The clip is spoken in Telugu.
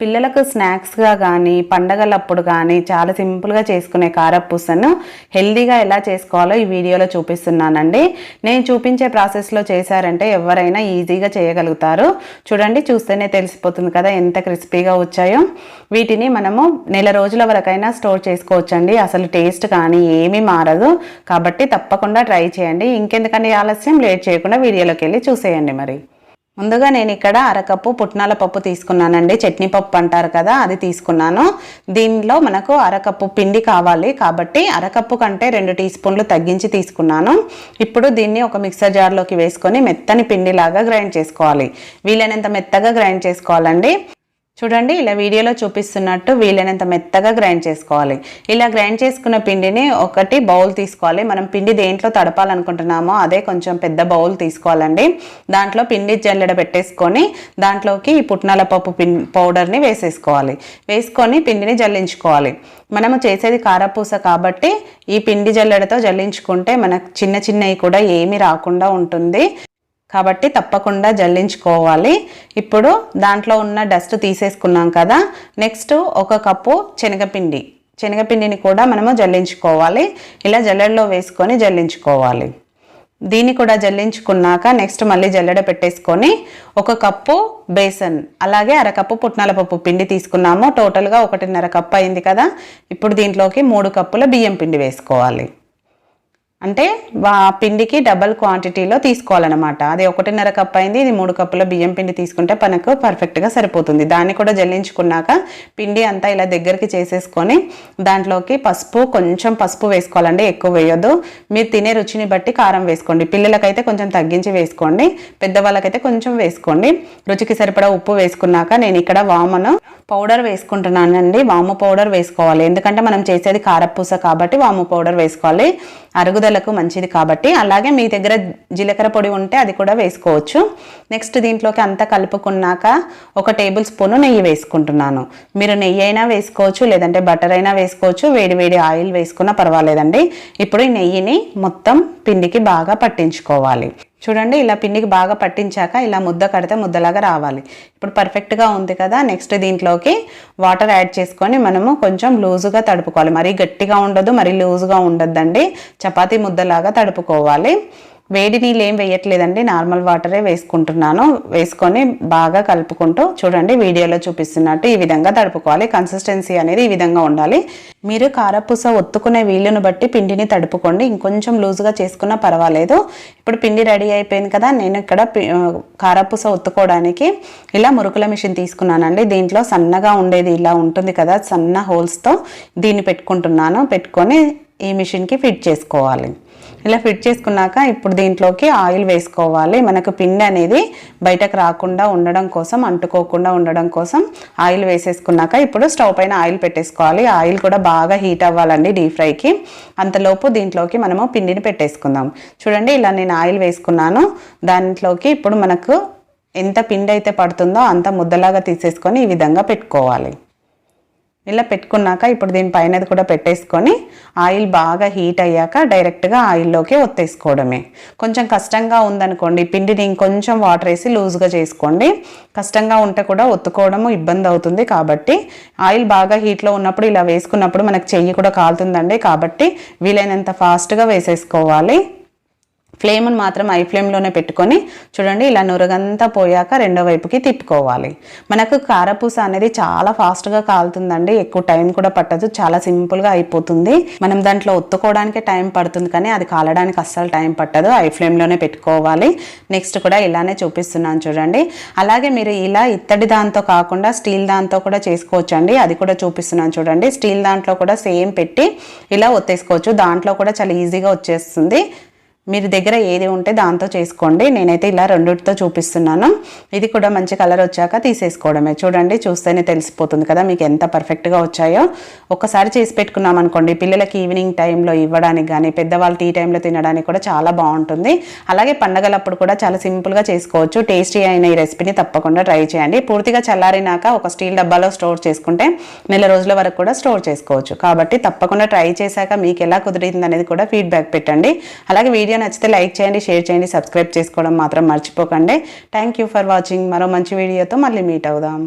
పిల్లలకు స్నాక్స్గా కానీ పండగలప్పుడు కానీ చాలా సింపుల్గా చేసుకునే కారపూసను హెల్దీగా ఎలా చేసుకోవాలో ఈ వీడియోలో చూపిస్తున్నానండి. నేను చూపించే ప్రాసెస్లో చేశారంటే ఎవరైనా ఈజీగా చేయగలుగుతారు. చూడండి చూస్తేనే తెలిసిపోతుంది కదా ఎంత క్రిస్పీగా వచ్చాయో. వీటిని మనము నెల రోజుల వరకైనా స్టోర్ చేసుకోవచ్చండి. అసలు టేస్ట్ కానీ ఏమీ మారదు. కాబట్టి తప్పకుండా ట్రై చేయండి. ఇంకెందుకని ఆలస్యం? లేట్ చేయకుండా వీడియోలోకి వెళ్ళి చూసేయండి మరి. ముందుగా నేను ఇక్కడ అరకప్పు పుట్నాల పప్పు తీసుకున్నానండి. చట్నీ పప్పు అంటారు కదా అది తీసుకున్నాను. దీనిలో మనకు అరకప్పు పిండి కావాలి కాబట్టి అరకప్పు కంటే రెండు టీ స్పూన్లు తగ్గించి తీసుకున్నాను. ఇప్పుడు దీన్ని ఒక మిక్సర్ జార్లోకి వేసుకొని మెత్తని పిండిలాగా గ్రైండ్ చేసుకోవాలి. వీలైనంత మెత్తగా గ్రైండ్ చేసుకోవాలండి. చూడండి ఇలా వీడియోలో చూపిస్తున్నట్టు వీలైనంత మెత్తగా గ్రైండ్ చేసుకోవాలి. ఇలా గ్రైండ్ చేసుకున్న పిండిని ఒకటి బౌల్ తీసుకోవాలి. మనం పిండి దేంట్లో తడపాలనుకుంటున్నామో అదే కొంచెం పెద్ద బౌల్ తీసుకోవాలండి. దాంట్లో పిండి జల్లెడ పెట్టేసుకొని దాంట్లోకి ఈ పుట్నాల పప్పు పిం పౌడర్ని వేసేసుకోవాలి. వేసుకొని పిండిని జల్లించుకోవాలి. మనము చేసేది కారపూస కాబట్టి ఈ పిండి జల్లెడతో జల్లించుకుంటే మనకు చిన్న చిన్నవి కూడా ఏమీ రాకుండా ఉంటుంది. కాబట్టి తప్పకుండా జల్లించుకోవాలి. ఇప్పుడు దాంట్లో ఉన్న డస్ట్ తీసేసుకున్నాం కదా. నెక్స్ట్ ఒక కప్పు శనగపిండి. శనగపిండిని కూడా మనము జల్లించుకోవాలి. ఇలా జల్లెడలో వేసుకొని జల్లించుకోవాలి. దీన్ని కూడా జల్లించుకున్నాక నెక్స్ట్ మళ్ళీ జల్లెడ పెట్టేసుకొని ఒక కప్పు బేసన్ అలాగే అరకప్పు పుట్నాల పప్పు పిండి తీసుకున్నాము. టోటల్గా ఒకటిన్నర కప్పు అయింది కదా. ఇప్పుడు దీంట్లోకి మూడు కప్పుల బియ్యం పిండి వేసుకోవాలి. అంటే వా పిండికి డబల్ క్వాంటిటీలో తీసుకోవాలన్నమాట. అది ఒకటిన్నర కప్ అయింది ఇది మూడు కప్పుల బియ్యం పిండి తీసుకుంటే మనకు పర్ఫెక్ట్గా సరిపోతుంది. దాన్ని కూడా జల్లించుకున్నాక పిండి అంతా ఇలా దగ్గరికి చేసేసుకొని దాంట్లోకి పసుపు కొంచెం పసుపు వేసుకోవాలండి ఎక్కువ వేయొద్దు. మీరు తినే రుచిని బట్టి కారం వేసుకోండి. పిల్లలకైతే కొంచెం తగ్గించి వేసుకోండి. పెద్దవాళ్ళకైతే కొంచెం వేసుకోండి. రుచికి సరిపడా ఉప్పు వేసుకున్నాక నేను ఇక్కడ వామను పౌడర్ వేసుకుంటున్నానండి. వాము పౌడర్ వేసుకోవాలి. ఎందుకంటే మనం చేసేది కారపూస కాబట్టి వాము పౌడర్ వేసుకోవాలి. అరుగుదలకు మంచిది కాబట్టి అలాగే మీ దగ్గర జీలకర్ర పొడి ఉంటే అది కూడా వేసుకోవచ్చు. నెక్స్ట్ దీంట్లోకి అంతా కలుపుకున్నాక ఒక టేబుల్ స్పూన్ నెయ్యి వేసుకుంటున్నాను. మీరు నెయ్యి అయినా వేసుకోవచ్చు లేదంటే బటర్ అయినా వేసుకోవచ్చు వేడి వేడి ఆయిల్ వేసుకున్నా పర్వాలేదండి. ఇప్పుడు ఈ నెయ్యిని మొత్తం పిండికి బాగా పట్టించుకోవాలి. చూడండి ఇలా పిండికి బాగా పట్టించాక ఇలా ముద్ద కడితే ముద్దలాగా రావాలి. ఇప్పుడు పర్ఫెక్ట్గా ఉంది కదా నెక్స్ట్ దీంట్లోకి వాటర్ యాడ్ చేసుకొని మనము కొంచెం లూజుగా తడుపుకోవాలి. మరీ గట్టిగా ఉండదు మరీ లూజుగా ఉండొద్దండి. చపాతీ ముద్దలాగా తడుపుకోవాలి. వేడి నీళ్ళు ఏం వేయట్లేదండి. నార్మల్ వాటరే వేసుకుంటున్నాను. వేసుకొని బాగా కలుపుకుంటూ చూడండి వీడియోలో చూపిస్తున్నట్టు ఈ విధంగా తడుపుకోవాలి. కన్సిస్టెన్సీ అనేది ఈ విధంగా ఉండాలి. మీరు కారపూస ఒత్తుకునే వీలును బట్టి పిండిని తడుపుకోండి. ఇంకొంచెం లూజుగా చేసుకున్నా పర్వాలేదు. ఇప్పుడు పిండి రెడీ అయిపోయింది కదా నేను ఇక్కడ కారపూస ఒత్తుకోవడానికి ఇలా మురుకుల మిషన్ తీసుకున్నానండి. దీంట్లో సన్నగా ఉండేది ఇలా ఉంటుంది కదా సన్న హోల్స్తో దీన్ని పెట్టుకుంటున్నాను. పెట్టుకొని ఈ మిషన్కి ఫిట్ చేసుకోవాలి. ఇలా ఫిట్ చేసుకున్నాక ఇప్పుడు దీంట్లోకి ఆయిల్ వేసుకోవాలి. మనకు పిండి అనేది బయటకు రాకుండా ఉండడం కోసం అంటుకోకుండా ఉండడం కోసం ఆయిల్ వేసేసుకున్నాక ఇప్పుడు స్టవ్ పైన ఆయిల్ పెట్టేసుకోవాలి. ఆయిల్ కూడా బాగా హీట్ అవ్వాలండి డీప్ ఫ్రైకి. అంతలోపు దీంట్లోకి మనము పిండిని పెట్టేసుకుందాం. చూడండి ఇలా నేను ఆయిల్ వేసుకున్నాను. దాంట్లోకి ఇప్పుడు మనకు ఎంత పిండి అయితే పడుతుందో అంత ముద్దలాగా తీసేసుకొని ఈ విధంగా పెట్టుకోవాలి. ఇలా పెట్టుకున్నాక ఇప్పుడు దీనిపైనది కూడా పెట్టేసుకొని ఆయిల్ బాగా హీట్ అయ్యాక డైరెక్ట్గా ఆయిల్లోకి ఒత్తేసుకోవడమే. కొంచెం కష్టంగా ఉందనుకోండి పిండిని ఇంకొంచెం వాటర్ వేసి లూజ్గా చేసుకోండి. కష్టంగా ఉంటే కూడా ఒత్తుకోవడము ఇబ్బంది అవుతుంది కాబట్టి ఆయిల్ బాగా హీట్లో ఉన్నప్పుడు ఇలా వేసుకున్నప్పుడు మనకు చెయ్యి కూడా కాలుతుందండి కాబట్టి వీలైనంత ఫాస్ట్గా వేసేసుకోవాలి. ఫ్లేమ్ను మాత్రం ఐ ఫ్లేమ్లోనే పెట్టుకొని చూడండి ఇలా నురగంతా పోయాక రెండో వైపుకి తిప్పుకోవాలి. మనకు కారపూస అనేది చాలా ఫాస్ట్గా కాలుతుందండి ఎక్కువ టైం కూడా పట్టదు చాలా సింపుల్గా అయిపోతుంది. మనం దాంట్లో ఒత్తుకోవడానికి టైం పడుతుంది కానీ అది కాలడానికి అస్సలు టైం పట్టదు ఐ ఫ్లేమ్లోనే పెట్టుకోవాలి. నెక్స్ట్ కూడా ఇలానే చూపిస్తున్నాను చూడండి. అలాగే మీరు ఇలా ఇత్తడి దాంతో కాకుండా స్టీల్ దాంతో కూడా చేసుకోవచ్చండి అది కూడా చూపిస్తున్నాను చూడండి. స్టీల్ దాంట్లో కూడా సేమ్ పెట్టి ఇలా ఒత్తేసుకోవచ్చు దాంట్లో కూడా చాలా ఈజీగా వచ్చేస్తుంది. మీరు దగ్గర ఏది ఉంటే దాంతో చేసుకోండి. నేనైతే ఇలా రెండిటితో చూపిస్తున్నాను. ఇది కూడా మంచి కలర్ వచ్చాక తీసేసుకోవడమే. చూడండి చూస్తేనే తెలిసిపోతుంది కదా మీకు ఎంత పర్ఫెక్ట్గా వచ్చాయో. ఒకసారి చేసి పెట్టుకున్నాం అనుకోండి పిల్లలకి ఈవినింగ్ టైంలో ఇవ్వడానికి కానీ పెద్దవాళ్ళు టీ టైంలో తినడానికి కూడా చాలా బాగుంటుంది. అలాగే పండగలప్పుడు కూడా చాలా సింపుల్గా చేసుకోవచ్చు. టేస్టీ అయిన ఈ రెసిపీని తప్పకుండా ట్రై చేయండి. పూర్తిగా చల్లారినాక ఒక స్టీల్ డబ్బాలో స్టోర్ చేసుకుంటే నెల రోజుల వరకు కూడా స్టోర్ చేసుకోవచ్చు. కాబట్టి తప్పకుండా ట్రై చేశాక మీకు ఎలా కుదిరింది అనేది కూడా ఫీడ్బ్యాక్ పెట్టండి. అలాగే వీడియో వీడియో నచ్చితే లైక్ చేయండి షేర్ చేయండి సబ్స్క్రైబ్ చేసుకోవడం మాత్రం మర్చిపోకండి. థ్యాంక్ యూ ఫర్ వాచింగ్ మరో మంచి వీడియోతో మళ్ళీ మీట్ అవుదాం.